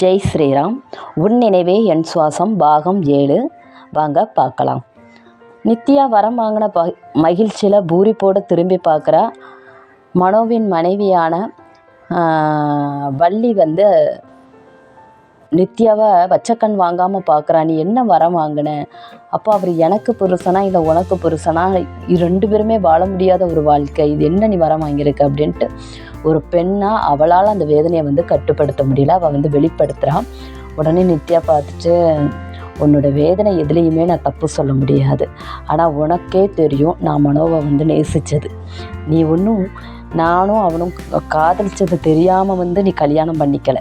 ஜெய் ஸ்ரீராம். உன் நினைவே என் சுவாசம் பாகம் ஏழு. வாங்க பார்க்கலாம். நித்யா வரம் வாங்கின ப மகிழ்ச்சியில் பூரிப்போடு திரும்பி பார்க்குற. மனோவின் மனைவியான வள்ளி வந்து நித்யாவை வச்சக்கண் வாங்காமல் பார்க்குறா நீ என்ன வரம் வாங்கின? அப்போ அவர் எனக்கு புருஷனா இல்லை உனக்கு புருஷனா? ரெண்டு பேருமே வாழ முடியாத ஒரு வாழ்க்கை. இது என்ன நீ வரம் வாங்கியிருக்க? அப்படின்ட்டு ஒரு பெண்ணாக அவளால் அந்த வேதனையை வந்து கட்டுப்படுத்த முடியல. அவள் வந்து வெளிப்படுத்துகிறான் உடனே நித்யா பார்த்துட்டு உன்னோட வேதனை எதுலேயுமே நான் தப்பு சொல்ல முடியாது. ஆனால் உனக்கே தெரியும் நான் மனோவை வந்து நேசித்தது நீ ஒன்றும் நானும் அவனும் காதலிச்சது தெரியாமல் வந்து நீ கல்யாணம் பண்ணிக்கல.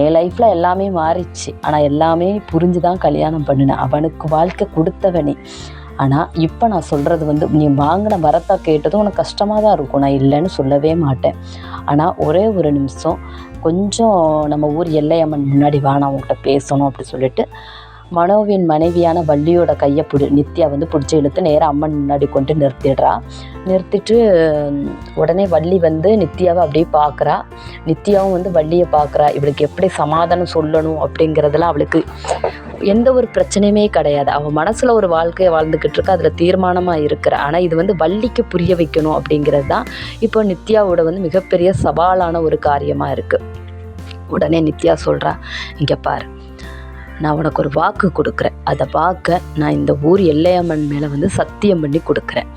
என் லைஃப்பில் எல்லாமே மாறிச்சு ஆனால் எல்லாமே புரிஞ்சு தான் கல்யாணம் பண்ணினேன். அவனுக்கு வாழ்க்கை கொடுத்தவனே ஆனால் இப்போ நான் சொல்கிறது வந்து நீ வாங்கின வரத்தை கேட்டதும் உனக்கு கஷ்டமாக தான் இருக்கும். நான் இல்லைன்னு சொல்லவே மாட்டேன். ஆனால் ஒரே ஒரு நிமிஷம் கொஞ்சம் நம்ம ஊர் எல்லையம்மன் முன்னாடி வா நான் உங்கள்கிட்ட பேசணும் அப்படி சொல்லிட்டு மனோவின் மனைவியான வள்ளியோட கையை பிடி நித்யா வந்து பிடிச்சி இழுத்து நேராக அம்மன் முன்னாடி கொண்டு நிறுத்திடுறா. நிறுத்திட்டு உடனே வள்ளி வந்து நித்யாவை அப்படியே பார்க்குறா நித்யாவும் வந்து வள்ளியை பார்க்குறா இவளுக்கு எப்படி சமாதானம் சொல்லணும் அப்படிங்கிறதெல்லாம் அவளுக்கு எந்த ஒரு பிரச்சனையுமே கிடையாது. அவள் மனசில் ஒரு வாழ்க்கையை வாழ்ந்துக்கிட்டு இருக்கா அதில் தீர்மானமாக இருக்கிற. ஆனால் இது வந்து வள்ளிக்கு புரிய வைக்கணும் அப்படிங்கிறது தான் இப்போ நித்யாவோட வந்து மிகப்பெரிய சவாலான ஒரு காரியமாக இருக்குது உடனே நித்யா சொல்கிறா இங்கே பாரு நான் உனக்கு ஒரு வாக்கு கொடுக்குறேன். அதை பார்க்க நான் இந்த ஊர் எல்லையம்மன் மேலே வந்து சத்தியம் பண்ணி கொடுக்குறேன்.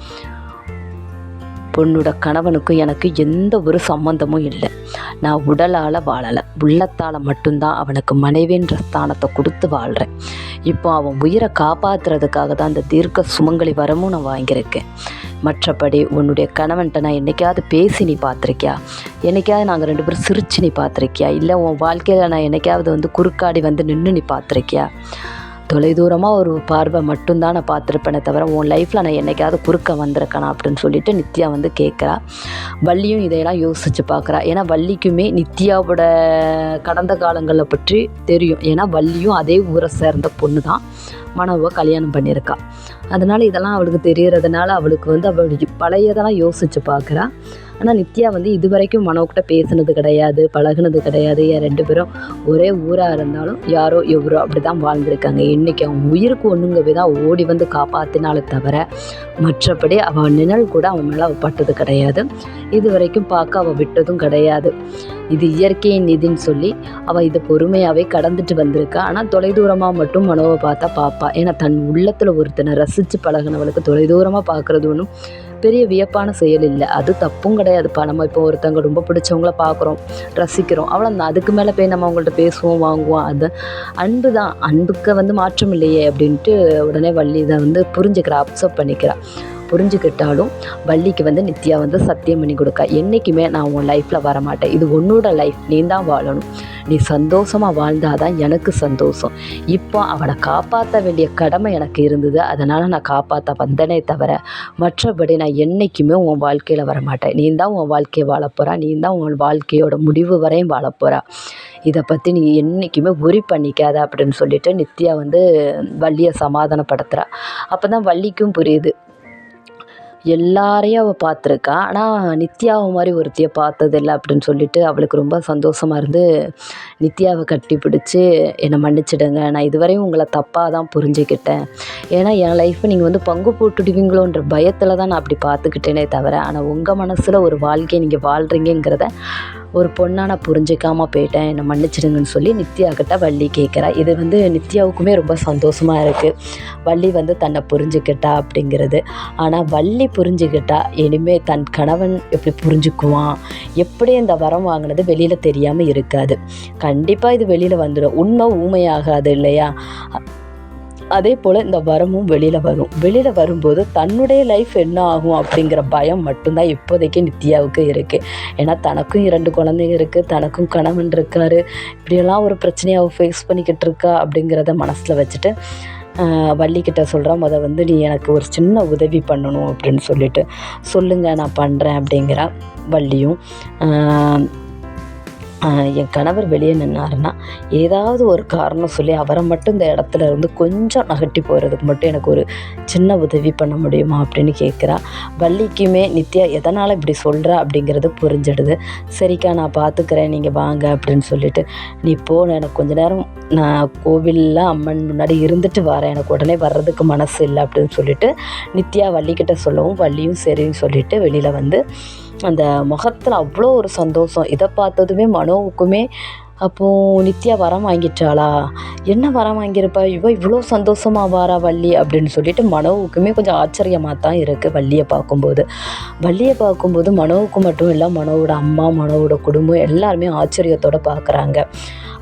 பொண்ணோட கணவனுக்கும் எனக்கு எந்த ஒரு சம்மந்தமும் இல்லை. நான் உடலால் வாழலை. உள்ளத்தால் மட்டும்தான் அவனுக்கு மனைவின்ற ஸ்தானத்தை கொடுத்து வாழ்கிறேன் இப்போ அவன் உயிரை காப்பாற்றுறதுக்காக தான் அந்த தீர்க்க சுமங்கலி வரமும் நான் வாங்கியிருக்கேன். மற்றபடி உன்னுடைய கணவன்கிட்ட நான் என்னைக்காவது பேசி நீ பார்த்துருக்கியா? என்னைக்காவது நாங்கள் ரெண்டு பேரும் சிரிச்சு நீ பார்த்துருக்கியா? இல்லை உன் வாழ்க்கையில் நான் என்னைக்காவது வந்து குறுக்காடி வந்து நின்று நீ பார்த்துருக்கியா? தொலைதூரமாக ஒரு பார்வை மட்டும்தான் நான் பார்த்துருப்பேனே தவிர உன் லைஃப்பில் நான் என்னைக்காவது குறுக்க வந்திருக்கேனா? அப்படின்னு சொல்லிட்டு நித்யா வந்து கேட்குறா. வள்ளியும் இதையெல்லாம் யோசித்து பார்க்குறா. ஏன்னா வள்ளிக்குமே நித்யாவோட கடந்த காலங்களை பற்றி தெரியும். ஏன்னா வள்ளியும் அதே ஊரை சேர்ந்த பொண்ணு தான் மனோவை கல்யாணம் பண்ணியிருக்கா. அதனால் இதெல்லாம் அவளுக்கு தெரியறதுனால அவளுக்கு வந்து அவளுக்கு பழையதெல்லாம் யோசித்து பார்க்குறா. ஆனால் நித்யா வந்து இது வரைக்கும் மனோக்கிட்ட பேசுனது கிடையாது பழகுனது கிடையாது. என் ரெண்டு பேரும் ஒரே ஊராக இருந்தாலும் யாரோ எவரோ அப்படி தான் வாழ்ந்திருக்காங்க. இன்றைக்கி அவன் உயிருக்கு ஒன்றுங்கவே தான் ஓடி வந்து காப்பாற்றினாலே தவிர மற்றபடி அவன் நிழல் கூட அவன் மேலே அவள் பட்டது கிடையாது. இது வரைக்கும் பார்க்க அவள் விட்டதும் கிடையாது. இது இயற்கையின் நிதின்னு சொல்லி அவள் இதை பொறுமையாகவே கடந்துட்டு வந்திருக்கா. ஆனால் தொலைதூரமாக மட்டும் மனோவை பார்த்தா பார்ப்பா ஏன்னா தன் உள்ளத்தில் ஒருத்தனை ரசித்து பழகினவளுக்கு தொலைதூரமாக பார்க்குறது ஒன்றும் பெரிய வியப்பான செயல் இல்லை. அது தப்பும் கிடையாதுப்பா. நம்ம இப்போ ஒருத்தவங்க ரொம்ப பிடிச்சவங்கள பார்க்குறோம் ரசிக்கிறோம். அவ்வளோதான் அதுக்கு மேலே போய் நம்ம அவங்கள்ட்ட பேசுவோம் வாங்குவோம். அது அன்பு தான் அன்புக்கு வந்து மாற்றம் இல்லையே அப்படின்ட்டு உடனே வள்ளி இதை வந்து புரிஞ்சுக்கிறா அப்சர்வ் பண்ணிக்கிறா. புரிஞ்சுக்கிட்டாலும் வள்ளிக்கு வந்து நித்யா வந்து சத்தியம் பண்ணி கொடுக்க. என்றைக்குமே நான் உன் லைஃப்பில் வரமாட்டேன். இது உன்னோட லைஃப் நீ தான் வாழணும். நீ சந்தோஷமாக வாழ்ந்தாதான் எனக்கு சந்தோஷம். இப்போ அவனை காப்பாற்ற வேண்டிய கடமை எனக்கு இருந்தது. அதனால் நான் காப்பாற்ற வந்தனே தவிர மற்றபடி நான் என்றைக்குமே உன் வாழ்க்கையில் வரமாட்டேன். நீ தான் உன் வாழ்க்கையை வாழப் போகிறா நீ தான் உன் வாழ்க்கையோட முடிவு வரையும் வாழப் போகிறா இதை பற்றி நீ என்றைக்குமே உரி பண்ணிக்காத அப்படின்னு சொல்லிட்டு நித்யா வந்து வள்ளியை சமாதானப்படுத்துகிறா அப்போ தான் வள்ளிக்கும் புரியுது. எல்லாரையும் அவள் பார்த்துருக்கா. ஆனால் நித்யாவை மாதிரி ஒருத்தியை பார்த்ததில்ல அப்படின்னு சொல்லிட்டு அவளுக்கு ரொம்ப சந்தோஷமாக இருந்து நித்யாவை கட்டி பிடிச்சி என்னை மன்னிச்சிடுங்க. நான் இதுவரையும் உங்களை தப்பாக தான் புரிஞ்சுக்கிட்டேன். ஏன்னா என் லைஃப்பை நீங்கள் வந்து பங்கு போட்டுடுவீங்களோன்ற பயத்தில் தான் நான் அப்படி பார்த்துக்கிட்டேனே தவிர ஆனால் உங்கள் மனசில் ஒரு வாழ்க்கையை நீங்கள் வாழ்கிறீங்கிறத ஒரு பொண்ணாக நான் புரிஞ்சிக்காமல் போயிட்டேன் என்னை மன்னிச்சிடுங்கன்னு சொல்லி நித்யா கிட்ட வள்ளி கேட்குறா இது வந்து நித்யாவுக்குமே ரொம்ப சந்தோஷமாக இருக்குது வள்ளி வந்து தன்னை புரிஞ்சுக்கிட்டா அப்படிங்கிறது. ஆனால் வள்ளி புரிஞ்சுக்கிட்டா இனிமேல் தன் கணவன் எப்படி புரிஞ்சுக்குவான்? எப்படி இந்த வரம் வாங்கினது வெளியில் தெரியாமல் இருக்காது. கண்டிப்பாக இது வெளியில் வந்துடும் உண்மை ஊமையாகாது இல்லையா? அதே போல் இந்த வரமும் வெளியில் வரும். வெளியில் வரும்போது தன்னுடைய லைஃப் என்ன ஆகும் அப்படிங்கிற பயம் மட்டும்தான் இப்போதைக்கு நித்யாவுக்கு இருக்குது ஏன்னா தனக்கும் இரண்டு குழந்தைங்க இருக்குது தனக்கும் கணவன் இருக்காரு. இப்படியெல்லாம் ஒரு பிரச்சனையை அவள் ஃபேஸ் பண்ணிக்கிட்டு இருக்கா அப்படிங்கிறத மனசில் வச்சுட்டு வள்ளிக்கிட்ட சொல்கிறா முத வந்து நீ எனக்கு ஒரு சின்ன உதவி பண்ணணும் அப்படின்னு சொல்லிட்டு. சொல்லுங்கள் நான் பண்ணுறேன் அப்படிங்கிறா வள்ளியும். என் கணவர் வெளியே நின்னாருன்னா ஏதாவது ஒரு காரணம் சொல்லி அவரை மட்டும் இந்த இடத்துல இருந்து கொஞ்சம் நகட்டி போகிறதுக்கு மட்டும் எனக்கு ஒரு சின்ன உதவி பண்ண முடியுமா அப்படின்னு கேட்குறா. வள்ளிக்குமே நித்யா எதனால் இப்படி சொல்கிறா அப்படிங்கிறது புரிஞ்சிடுது. சரிக்கா நான் பார்த்துக்கிறேன் நீங்கள் வாங்க அப்படின்னு சொல்லிட்டு நீ போ எனக்கு கொஞ்ச நேரம் நான் கோவிலில் அம்மன் முன்னாடி இருந்துட்டு வரேன். எனக்கு உடனே வர்றதுக்கு மனசு இல்லை அப்படின்னு சொல்லிட்டு நித்யா வள்ளிக்கிட்ட சொல்லவும் வள்ளியும் சரின்னு சொல்லிட்டு வெளியில் வந்து அந்த முகத்தில் அவ்வளோ ஒரு சந்தோஷம். இதை பார்த்ததுமே மனோவுக்குமே அப்போது நித்யா வரம் வாங்கிட்டாளா? என்ன வரம் வாங்கியிருப்பா? இவ இவ்வளோ சந்தோஷமாக வாரா வள்ளி? அப்படின்னு சொல்லிட்டு மனோவுக்குமே கொஞ்சம் ஆச்சரியமாக தான் இருக்குது வள்ளியை பார்க்கும்போது. வள்ளியை பார்க்கும்போது மனோவுக்கு மட்டும் இல்லை மனோவோட அம்மா மனோவோட குடும்பம் எல்லாருமே ஆச்சரியத்தோடு பார்க்குறாங்க.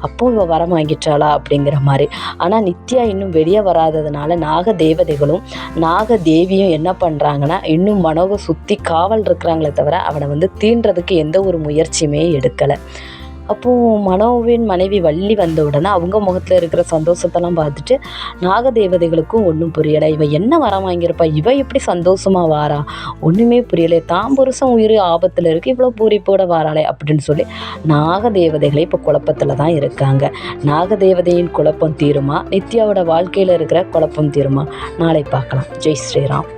அப்போ இவ வரம் வாங்கிட்டாளா அப்படிங்கிற மாதிரி. ஆனால் நித்யா இன்னும் வெளியே வராததுனால நாக தேவதைகளும் நாக தேவியும் என்ன பண்ணுறாங்கன்னா இன்னும் மனோவை சுற்றி காவல் இருக்கிறாங்களே தவிர அவனை வந்து தீண்டுறதுக்கு எந்த ஒரு முயற்சியுமே எடுக்கலை. அப்போது மனோவின் மனைவி வள்ளி வந்த உடனே அவங்க முகத்தில் இருக்கிற சந்தோஷத்தெல்லாம் பார்த்துட்டு நாகதேவதைகளுக்கும் ஒன்றும் புரியலை. இவன் என்ன வரம் வாங்கியிருப்பா? இவன் எப்படி சந்தோஷமாக வாரா? ஒன்றுமே புரியலை. தான் புருஷன் உயிர் ஆபத்தில் இருக்குது இவ்வளோ பூரிப்போட வாராளே அப்படின்னு சொல்லி நாகதேவதைகளே இப்போ குழப்பத்தில் தான் இருக்காங்க. நாகதேவதையின் குழப்பம் தீருமா? நித்யாவோட வாழ்க்கையில் இருக்கிற குழப்பம் தீருமா? நாளை பார்க்கலாம். ஜெய் ஸ்ரீராம்.